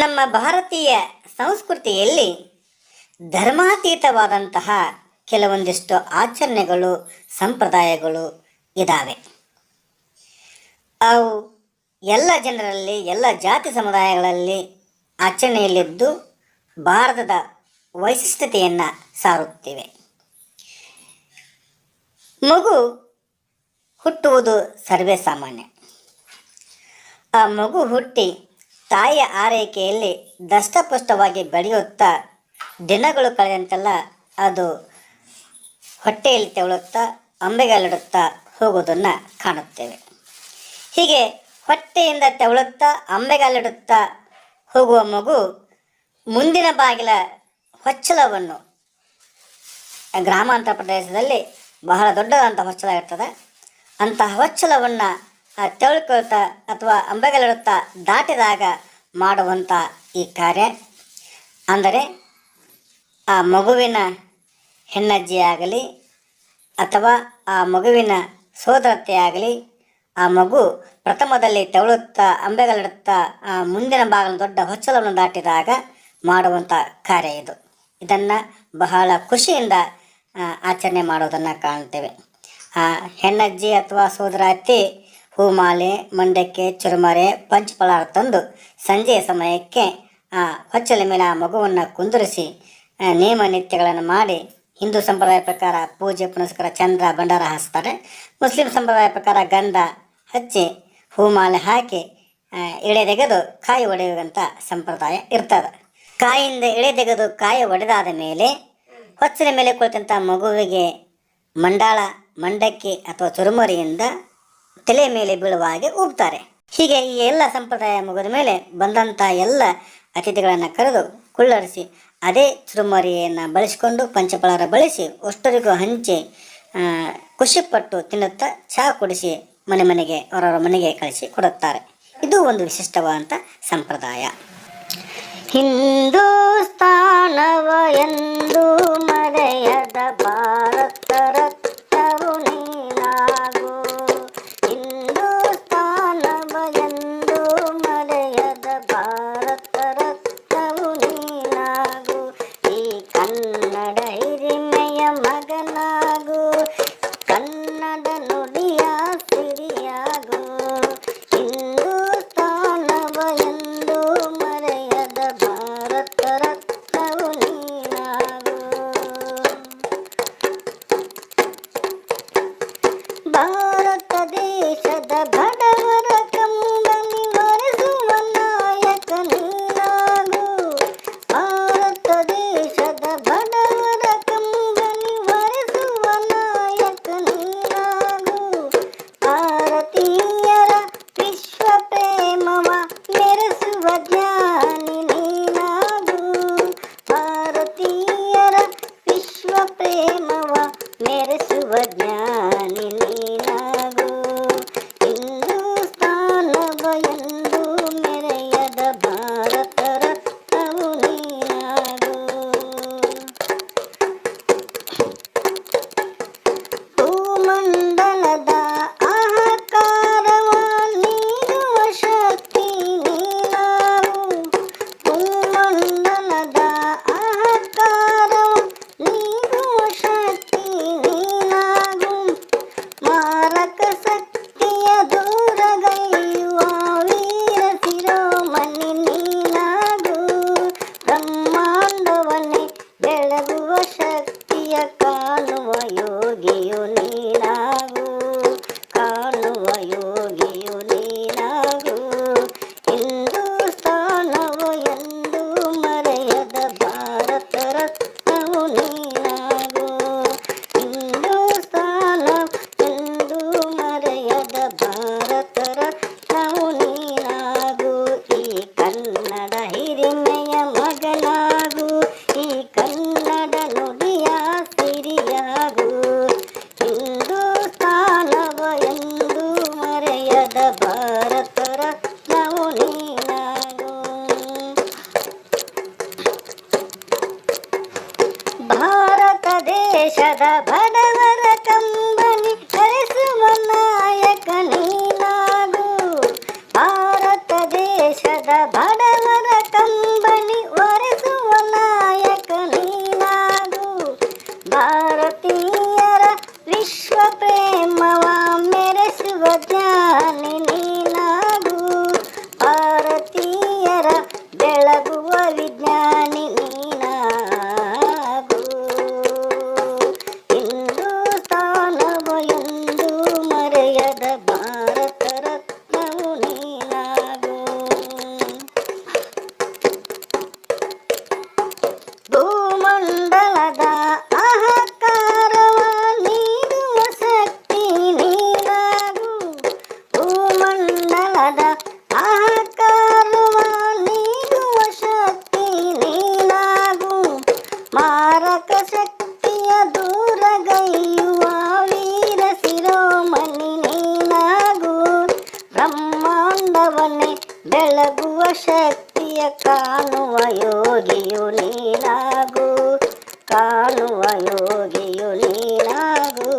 ನಮ್ಮ ಭಾರತೀಯ ಸಂಸ್ಕೃತಿಯಲ್ಲಿ ಧರ್ಮಾತೀತವಾದಂತಹ ಕೆಲವೊಂದಿಷ್ಟು ಆಚರಣೆಗಳು, ಸಂಪ್ರದಾಯಗಳು ಇದ್ದಾವೆ ಅವು ಎಲ್ಲ ಜನರಲ್ಲಿ, ಎಲ್ಲ ಜಾತಿ ಸಮುದಾಯಗಳಲ್ಲಿ ಆಚರಣೆಯಲ್ಲಿದ್ದು ಭಾರತದ ವೈಶಿಷ್ಟ್ಯತೆಯನ್ನು ಸಾರುತ್ತಿವೆ. ಮಗು ಹುಟ್ಟುವುದು ಸರ್ವೇ ಸಾಮಾನ್ಯ. ಆ ಮಗು ಹುಟ್ಟಿ ತಾಯಿಯ ಆರೈಕೆಯಲ್ಲಿ ದಷ್ಟಪುಷ್ಟವಾಗಿ ಬೆಳೆಯುತ್ತಾ ದಿನಗಳು ಕಳೆದಂತೆಲ್ಲ ಅದು ಹೊಟ್ಟೆಯಲ್ಲಿ ತೆವಳುತ್ತಾ ಅಂಬೆಗಾಲಿಡುತ್ತಾ ಹೋಗುವುದನ್ನು ಕಾಣುತ್ತೇವೆ. ಹೀಗೆ ಹೊಟ್ಟೆಯಿಂದ ತೆವಳುತ್ತಾ ಅಂಬೆಗಾಲಿಡುತ್ತಾ ಹೋಗುವ ಮಗು ಮುಂದಿನ ಬಾಗಿಲ ಹೊಚ್ಚಲವನ್ನು ಗ್ರಾಮಾಂತರ ಪ್ರದೇಶದಲ್ಲಿ ಬಹಳ ದೊಡ್ಡದಾದಂಥ ಹೊಚ್ಚಲ ಇರ್ತದೆ ಅಂತಹ ಹೊಚ್ಚಲವನ್ನು ತೆವಳ್ಕೊಳ್ತಾ ಅಥವಾ ಅಂಬೆಗಳಿಡುತ್ತಾ ದಾಟಿದಾಗ ಮಾಡುವಂಥ ಈ ಕಾರ್ಯ. ಅಂದರೆ ಆ ಮಗುವಿನ ಹೆಣ್ಣಜ್ಜಿ ಆಗಲಿ ಅಥವಾ ಆ ಮಗುವಿನ ಸೋದರತೆ ಆಗಲಿ, ಆ ಮಗು ಪ್ರಥಮದಲ್ಲಿ ತೆವಳುತ್ತಾ ಅಂಬೆಗಳಿಡುತ್ತಾ ಆ ಮುಂದಿನ ಭಾಗನ ದೊಡ್ಡ ಹೊಚ್ಚಲವನ್ನು ದಾಟಿದಾಗ ಮಾಡುವಂಥ ಕಾರ್ಯ ಇದು. ಇದನ್ನು ಬಹಳ ಖುಷಿಯಿಂದ ಆಚರಣೆ ಮಾಡೋದನ್ನು ಕಾಣ್ತೇವೆ ಆ, ಹೆಣ್ಣಜ್ಜಿ ಅಥವಾ ಸೋದರ ಅತ್ತಿ ಹೂಮಾಲೆ, ಮಂಡಕ್ಕೆ, ಚುರುಮರೆ ಪಂಚಫಲಾರ ತಂದು ಸಂಜೆಯ ಸಮಯಕ್ಕೆ ಆ ಹೊಚ್ಚಲ ಮೇಲೆ ಆ ಮಗುವನ್ನು ಕುಂದಿರಿಸಿ ನೇಮ ನಿತ್ಯಗಳನ್ನು ಮಾಡಿ ಹಿಂದೂ ಸಂಪ್ರದಾಯ ಪ್ರಕಾರ ಪೂಜೆ, ಪುನಸ್ಕಾರ, ಚಂದ್ರ, ಭಂಡಾರ ಹಾಸ್ತಾರೆ ಮುಸ್ಲಿಂ ಸಂಪ್ರದಾಯ ಪ್ರಕಾರ ಗಂಧ ಹಚ್ಚಿ ಹೂಮಾಲೆ ಹಾಕಿ ಎಳೆ ತೆಗೆದು ಕಾಯಿ ಒಡೆಯುವಂಥ ಸಂಪ್ರದಾಯ ಇರ್ತದೆ. ಕಾಯಿಂದ ಎಳೆ ತೆಗೆದು ಕಾಯಿ ಒಡೆದಾದ ಮೇಲೆ ಹೊಚ್ಚಲ ಮೇಲೆ ಕುಳಿತಂಥ ಮಗುವಿಗೆ ಮಂಡಾಳ, ಮಂಡಕ್ಕಿ ಅಥವಾ ಚುರುಮರಿಯಿಂದ ತಲೆ ಮೇಲೆ ಬೀಳುವ ಹಾಗೆ ಉಬ್ತಾರೆ. ಹೀಗೆ ಈ ಎಲ್ಲ ಸಂಪ್ರದಾಯ ಮುಗಿದ ಮೇಲೆ ಬಂದಂಥ ಎಲ್ಲ ಅತಿಥಿಗಳನ್ನು ಕರೆದು ಕುಳ್ಳರಿಸಿ, ಅದೇ ಚುರುಮರಿಯನ್ನು ಬಳಸಿಕೊಂಡು ಪಂಚಫಳಾರ ಬಳಸಿ ಅಷ್ಟರಿಗೂ ಹಂಚಿ ಖುಷಿಪಟ್ಟು ತಿನ್ನುತ್ತಾ ಚಹಾ ಕುಡಿಸಿ ಮನೆ ಮನೆಗೆ, ಅವರವರ ಮನೆಗೆ ಕಳಿಸಿ ಕೊಡುತ್ತಾರೆ. ಇದು ಒಂದು ವಿಶಿಷ್ಟವಾದಂಥ ಸಂಪ್ರದಾಯ. ಹಿಂದೂಸ್ತಾನವ ಎಂದು ಮರೆಯದ ಭಾರತ மலரிமையமா would. కదా బడవర కంబని నరసింహనాయక నీనాగు భారతదేశದ బడ ಅವನೇ ಬೆಳಗುವ ಶಕ್ತಿಯ ಕಾಣುವ ಯೋಗಿಯು ನೀನಾಗು ಕಾಣುವ ಯೋಗಿಯು ನೀನಾಗು